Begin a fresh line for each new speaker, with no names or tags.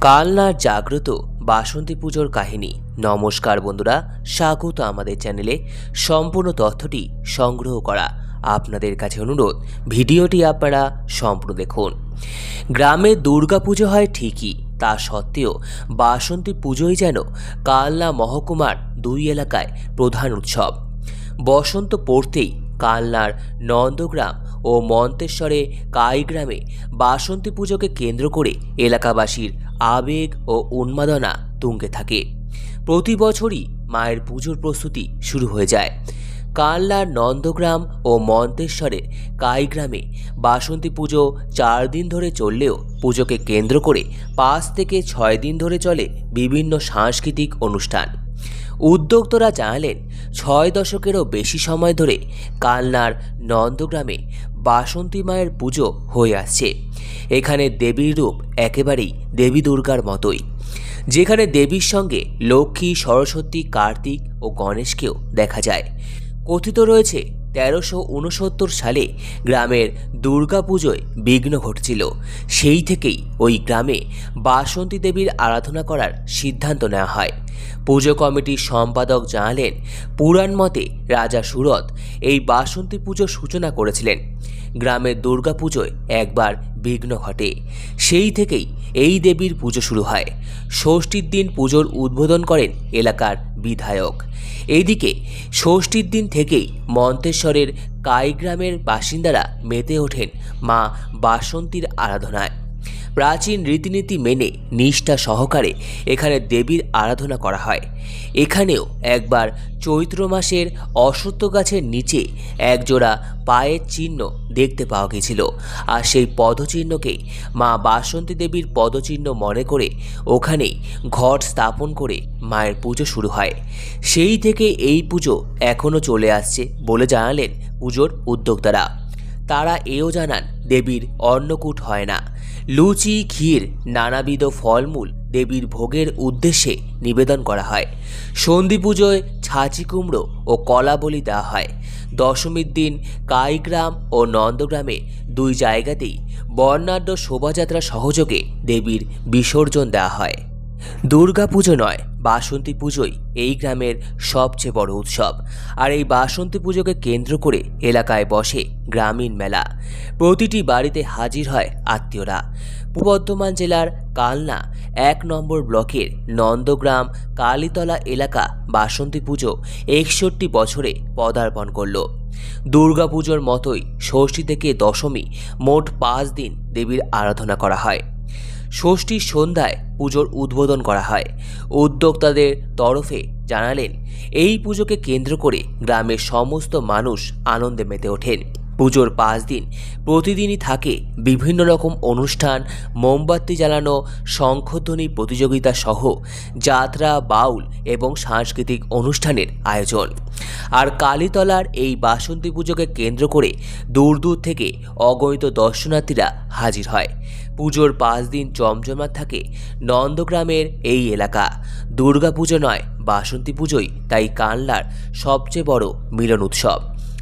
কালনার জাগ্রত বাসন্তী পুজোর কাহিনী। নমস্কার বন্ধুরা, স্বাগত আমাদের চ্যানেলে। সম্পূর্ণ তথ্যটি সংগ্রহ করা আপনাদের কাছে অনুরোধ, ভিডিওটি আপনারা সম্পূর্ণ দেখুন। গ্রামে দুর্গা পুজো হয় ঠিকই, তা সত্ত্বেও বাসন্তী পুজোই যেন কালনা মহকুমার দুই এলাকায় প্রধান উৎসব। বসন্ত পড়তেই কালনার নন্দগ্রাম ও মন্তেশ্বরে কাইগ্রামে বাসন্তী পুজোকে কেন্দ্র করে এলাকাবাসীর আবেগ ও উন্মাদনা তুঙ্গে থাকে। প্রতি বছরই মায়ের পুজোর প্রস্তুতি শুরু হয়ে যায়। কালনার নন্দগ্রাম ও মন্তেশ্বরের কাইগ্রামে বাসন্তী পুজো চার দিন ধরে চললেও পুজোকে কেন্দ্র করে পাঁচ থেকে ছয় দিন ধরে চলে বিভিন্ন সাংস্কৃতিক অনুষ্ঠান। উদ্যোক্তরা জানালেন, ছয় দশকেরও বেশি সময় ধরে কালনার নন্দগ্রামে বাসন্তী মায়ের পুজো হয়ে আসছে। এখানে দেবীর রূপ একেবারেই দেবী দুর্গার মতোই। যেখানে দেবীর সঙ্গে লক্ষ্মী, সরস্বতী, কার্তিক ও গণেশকেও দেখা যায়। কথিত রয়েছে তেরোশো উনসত্তর সালে গ্রামের দুর্গাপুজোয় বিঘ্ন ঘটছিল। সেই থেকেই ওই গ্রামে বাসন্তী দেবীর আরাধনা করার সিদ্ধান্ত নেওয়া হয়। পুজো কমিটির সম্পাদক জানালেন, পুরাণ মতে রাজা সুরত এই বাসন্তী পুজোর সূচনা করেছিলেন। গ্রামের দুর্গাপুজোয় একবার বিঘ্ন ঘটে। সেই থেকেই এই দেবীর পুজো শুরু হয়। ষষ্ঠীর দিন পুজোর উদ্বোধন করেন এলাকার বিধায়ক। এইদিকে ষষ্ঠীর দিন থেকেই মন্তেশ্বরের কাইগ্রামের বাসিন্দারা মেতে ওঠেন মা বাসন্তীর আরাধনায়। প্রাচীন রীতিনীতি মেনে নিষ্ঠা সহকারে এখানে দেবীর আরাধনা করা হয়। এখানেও একবার চৈত্র মাসের অশ্বত্থ গাছের নিচে একজোড়া পায়ের চিহ্ন দেখতে পাওয়া গেছিল। আর সেই পদচিহ্নকেই মা বাসন্তী দেবীর পদচিহ্ন মনে করে ওখানেই ঘট স্থাপন করে মায়ের পুজো শুরু হয়। সেই থেকে এই পুজো এখনও চলে আসছে বলে জানালেন পুজোর উদ্যোক্তারা। তারা এও জানান দেবীর অন্নকূট হয় না। লুচি, ক্ষীর, নানাবিধ ফলমূল দেবীর ভোগের উদ্দেশ্যে নিবেদন করা হয়। সন্ধি পুজোয় ছাঁচি কুমড়ো ও কলা বলি দেওয়া হয়। দশমীর দিন কাইগ্রাম ও নন্দগ্রামে দুই জায়গাতেই বর্ণাঢ্য শোভাযাত্রা সহযোগে দেবীর বিসর্জন দেওয়া হয়। দুর্গা পুজো নয়, বাসন্তী পুজোই এই গ্রামের সবচেয়ে বড় উৎসব। আর এই বাসন্তী পুজোকে কেন্দ্র করে এলাকায় বসে গ্রামীণ মেলা। প্রতিটি বাড়িতে হাজির হয় আত্মীয়রা। পূর্ব বর্ধমান জেলার কালনা এক নম্বর ব্লকের নন্দগ্রাম কালীতলা এলাকা বাসন্তী পুজো একষট্টি বছরে পদার্পণ করল। দুর্গাপুজোর মতোই ষষ্ঠী থেকে দশমী মোট পাঁচ দিন দেবীর আরাধনা করা হয়। ষষ্ঠীর সন্ধ্যায় পুজোর উদ্বোধন করা হয়। উদ্যোক্তাদের তরফে জানালেন, এই পুজোকে কেন্দ্র করে গ্রামের সমস্ত মানুষ আনন্দে মেতে ওঠেন। পুজোর পাঁচ দিন। প্রতিদিনই থাকে বিভিন্ন রকম অনুষ্ঠান, মোমবাতি জ্বালানো, শঙ্খধ্বনি প্রতিযোগিতা সহ যাত্রা, বাউল এবং সাংস্কৃতিক অনুষ্ঠানের আয়োজন। আর কালীতলার এই বাসন্তী পুজোকে কেন্দ্র করে দূর দূর থেকে অগণিত দর্শনার্থীরা হাজির হয়। পুজোর পাঁচ দিন জমজমাট থাকে নন্দগ্রামের এই এলাকা। দুর্গা পুজো নয়, বাসন্তী পুজোই তাই কানলার সবচেয়ে বড় মিলন উৎসব।